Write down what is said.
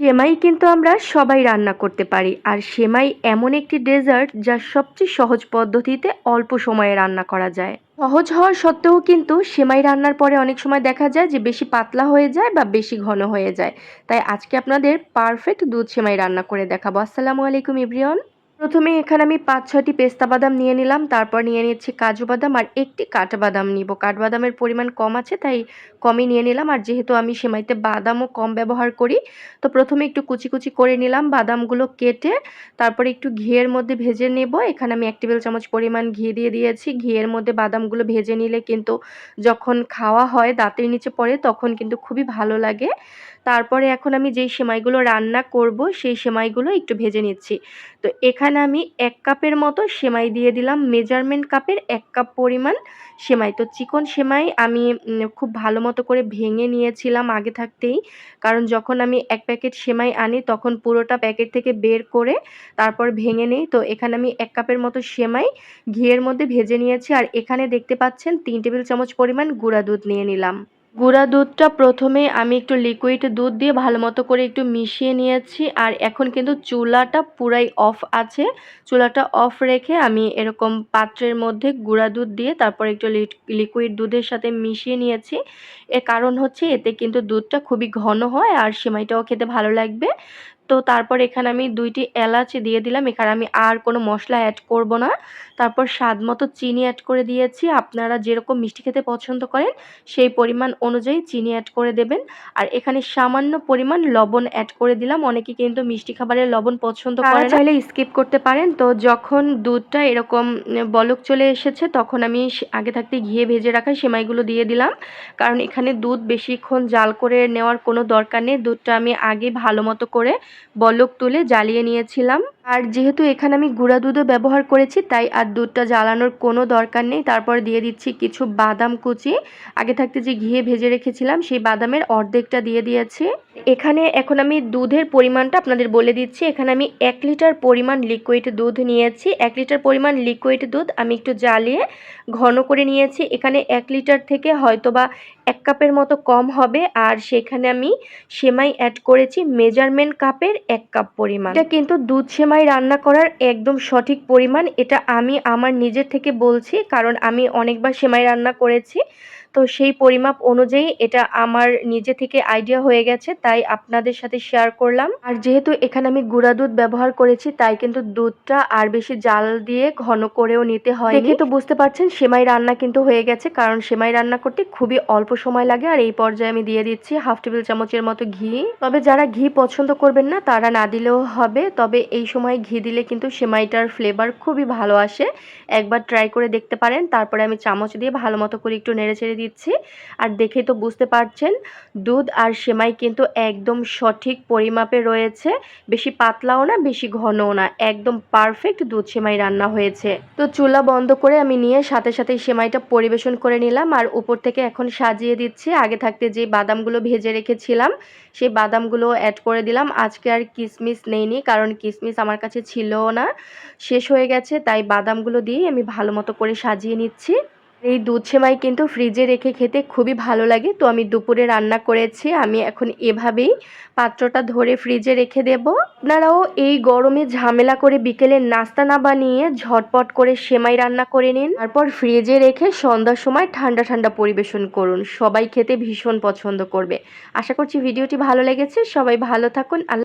সেমাই কিন্তু আমরা সবাই রান্না করতে পারি। আর সেমাই এমন একটি ডেজার্ট যা সবচেয়ে সহজ পদ্ধতিতে অল্প সময়ে রান্না করা যায়। সহজ হওয়ার সত্ত্বেও কিন্তু সেমাই রান্নার পরে অনেক সময় দেখা যায় যে বেশি পাতলা হয়ে যায় বা বেশি ঘন হয়ে যায়। তাই আজকে আপনাদের পারফেক্ট দুধ সেমাই রান্না করে দেখাবো। আসসালামু আলাইকুম ইব্রিয়ন প্রথমে এখানে আমি পাঁচ, ছয়টি পেস্তা বাদাম নিয়ে নিলাম, তারপর নিয়ে নিচ্ছি কাজু বাদাম আর একটি কাঠবাদাম নিব। কাঠবাদামের পরিমাণ কম আছে, তাই কমই নিয়ে নিলাম, আর যেহেতু আমি সেমাইতে বাদামও কম ব্যবহার করি, তো প্রথমে একটু কুচি কুচি করে নিলাম, বাদামগুলো কেটে তারপরে একটু ঘিয়ের মধ্যে ভেজে নেব। এখানে আমি এক টেবিল চামচ পরিমাণ ঘি দিয়ে দিয়েছি, ঘিয়ের মধ্যে বাদামগুলো ভেজে নিলে কিন্তু যখন খাওয়া হয় দাঁতের নিচে পড়ে, তখন কিন্তু খুবই ভালো লাগে। তারপরে এখন আমি যেই সেমাইগুলো রান্না করব, সেই সেমাইগুলো একটু ভেজে নিচ্ছি। তো এখানে আমি এক কাপের মতো সেমাই দিয়ে দিলাম, মেজারমেন্ট কাপের এক কাপ পরিমাণ সেমাই। তো চিকন সেমাই আমি খুব ভালো মতো করে ভেঙে নিয়েছিলাম আগে থাকতেই। কারণ যখন আমি এক প্যাকেট সেমাই আনি, তখন পুরোটা প্যাকেট থেকে বের করে তারপর ভেঙে নিই। তো এখানে আমি এক কাপের মতো সেমাই ঘিয়ের মধ্যে ভেজে নিয়েছি। আর এখানে দেখতে পাচ্ছেন, তিন টেবিল চামচ পরিমাণ গুঁড়া দুধ নিয়ে নিলাম। গুঁড়া দুধটা প্রথমে আমি একটু লিকুইড দুধ দিয়ে ভালো মতো করে একটু মিশিয়ে নিয়েছি। আর এখন কিন্তু চুলাটা পুরাই অফ আছে। চুলাটা অফ রেখে আমি এরকম পাত্রের মধ্যে গুঁড়া দুধ দিয়ে তারপর একটু লিকুইড দুধের সাথে মিশিয়ে নিয়েছি। এর কারণ হচ্ছে এতে কিন্তু দুধটা খুবই ঘন হয় আর সেমাইটাও খেতে ভালো লাগবে। তো তারপর এখানে আমি দুইটি এলাচ দিয়ে দিলাম। এখানে আমি আর কোনো মশলা অ্যাড করব না। তারপর স্বাদ মতো চিনি অ্যাড করে দিয়েছি। আপনারা যেরকম মিষ্টি খেতে পছন্দ করেন, সেই পরিমাণ অনুযায়ী চিনি অ্যাড করে দেবেন। আর এখানে সামান্য পরিমাণ লবণ অ্যাড করে দিলাম। অনেকে কিন্তু মিষ্টি খাবারের লবণ পছন্দ করে চাইলে স্কিপ করতে পারেন। তো যখন দুধটা এরকম বলক চলে এসেছে, তখন আমি আগে থাকতে ঘিয়ে ভেজে রাখা সেমাইগুলো দিয়ে দিলাম। কারণ এখানে দুধ বেশিক্ষণ জাল করে নেওয়ার কোনো দরকার নেই। দুধটা আমি আগে ভালো মতো করে বলক তুলে জ্বালিয়ে নিয়েছিলাম। আর যেহেতু এখানে আমি গুঁড়া দুধও ব্যবহার করেছি, তাই আর দুধটা জ্বালানোর কোনো দরকার নেই। তারপর দিয়ে দিচ্ছি কিছু বাদাম কুচি। আগে থাকতে যে ঘিয়ে ভেজে রেখেছিলাম, সেই বাদামের অর্ধেকটা দিয়ে দিয়েছি। এখানে এখন আমি দুধের পরিমাণটা আপনাদের বলে দিচ্ছি। এখানে আমি এক লিটার পরিমাণ লিকুইড দুধ নিয়েছি। এক লিটার পরিমাণ লিকুইড দুধ আমি একটু জ্বালিয়ে ঘন করে নিয়েছি। এখানে এক লিটার থেকে হয়তোবা এক কাপের মতো কম হবে। আর সেখানে আমি সেমাই অ্যাড করেছি মেজারমেন্ট কাপের এক কাপ পরিমাণ। এটা কিন্তু দুধ সেমাই রান্না করার একদম সঠিক পরিমাণ, এটা আমি আমার নিজের থেকে বলছি, কারণ আমি অনেকবার সেমাই রান্না করেছি। তো সেই পরিমাপ অনুযায়ী এটা আমার নিজে থেকে আইডিয়া হয়ে গেছে, তাই আপনাদের সাথে শেয়ার করলাম। আর যেহেতু এখানে আমি গুঁড়া দুধ ব্যবহার করেছি, তাই কিন্তু দুধটা আর বেশি জাল দিয়ে ঘন করেও নিতে হয় দেখে তো বুঝতে পারছেন, সেমাই রান্না কিন্তু হয়ে গেছে, কারণ সেমাই রান্না করতে খুবই অল্প সময় লাগে, আর এই পর্যায়ে আমি দিয়ে দিচ্ছি হাফ টেবিল চামচের মতো ঘি। তবে যারা ঘি পছন্দ করবেন না, তারা না দিলেও হবে, তবে এই সময় ঘি দিলে কিন্তু সেমাইটার ফ্লেভার খুবই ভালো আসে। একবার ট্রাই করে দেখতে পারেন, তারপরে আমি চামচ দিয়ে ভালো মতো করে একটু নেড়ে ছেড়ে দিচ্ছি। আর দেখে তো বুঝতে পারছেন, দুধ আর সেমাই কিন্তু একদম সঠিক পরিমাপে রয়েছে। বেশি পাতলাও না, বেশি ঘনও না, একদম পারফেক্ট দুধ সেমাই রান্না হয়েছে। তো চুলা বন্ধ করে আমি নিয়ে সাথে সাথে সেমাইটা পরিবেশন করে নিলাম। আর উপর থেকে এখন সাজিয়ে দিচ্ছি। আগে থাকতে যে বাদামগুলো ভেজে রেখেছিলাম, সেই বাদামগুলো অ্যাড করে দিলাম। আজকে আর কিসমিস নেইনি, কারণ কিসমিস আমার কাছে ছিলও না। শেষ হয়ে গেছে, তাই বাদামগুলো দিয়েই আমি ভালো মতো করে সাজিয়ে নিচ্ছি। এই দুধ সেমাই কিন্তু ফ্রিজে রেখে খেতে খুবই ভালো লাগে। তো আমি দুপুরে রান্না করেছি, আমি এখন এভাবেই পাত্রটা ধরে ফ্রিজে রেখে দেব। আপনারাও এই গরমে ঝামেলা করে বিকেলে নাস্তা না বানিয়ে ঝটপট করে সেমাই রান্না করে নিন। তারপর ফ্রিজে রেখে সন্ধ্যার সময় ঠান্ডা ঠান্ডা পরিবেশন করুন। সবাই খেতে ভীষণ পছন্দ করবে। আশা করছি ভিডিওটি ভালো লেগেছে। সবাই ভালো থাকুন। আল্লাহ